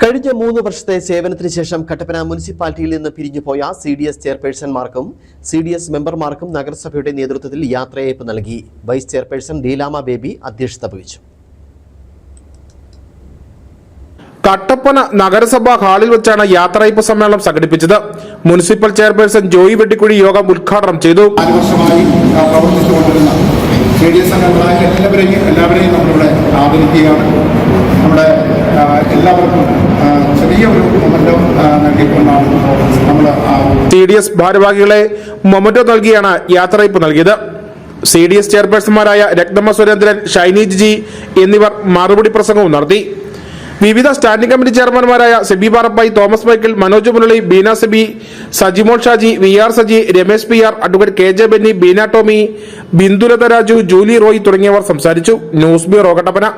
കഴിഞ്ഞ മൂന്ന് വർഷത്തെ സേവനത്തിന് ശേഷം കട്ടപ്പന മുനിസിപ്പാലിറ്റിയിൽ നിന്ന് പിരിഞ്ഞുപോയ സി ഡി എസ് ചെയർപേഴ്സൺമാർക്കും സി ഡി എസ് മെമ്പർമാർക്കും നഗരസഭയുടെ നേതൃത്വത്തിൽ യാത്രയയപ്പ് നൽകി. വൈസ് ചെയർപേഴ്സൺ ലീലാമ ബേബി അധ്യക്ഷത വഹിച്ചു. കട്ടപ്പന നഗരസഭാ ഹാളിൽ വെച്ചാണ് യാത്രയപ്പ് സമ്മേളനം സംഘടിപ്പിച്ചത്. മുനിസിപ്പൽ ചെയർപേഴ്സൺ ജോയി വെട്ടിക്കുഴി യോഗം ഉദ്ഘാടനം ചെയ്തു. സി ഡി എസ് എല്ലാവരെയും എല്ലാവരെയും നമ്മളിവിടെ ആദരിക്കുകയാണ്. നമ്മുടെ എല്ലാവർക്കും ഒരു സി ഡി എസ് ഭാരവാഹികളെ മൊമറ്റോ നൽകിയാണ് യാത്രയപ്പ് നൽകിയത്. സി ഡി എസ് ചെയർപേഴ്സൺമാരായ രക്തമ്മ സുരേന്ദ്രൻ ഷൈനി ജി എന്നിവർ മറുപടി പ്രസംഗവും നടത്തി. വിവിധ standing committee ചെയർമാൻമാരായ Sebi Parappai Thomas Michael Manoj Murali Beena Sebi Sajimol Shaji V R Saji Ramesh P R advocate K J Benny Beena Tommy Bindulatha Raju Julie Roy തുടങ്ങിയവർ സംസാരിച്ചു. News bureau Kattappana.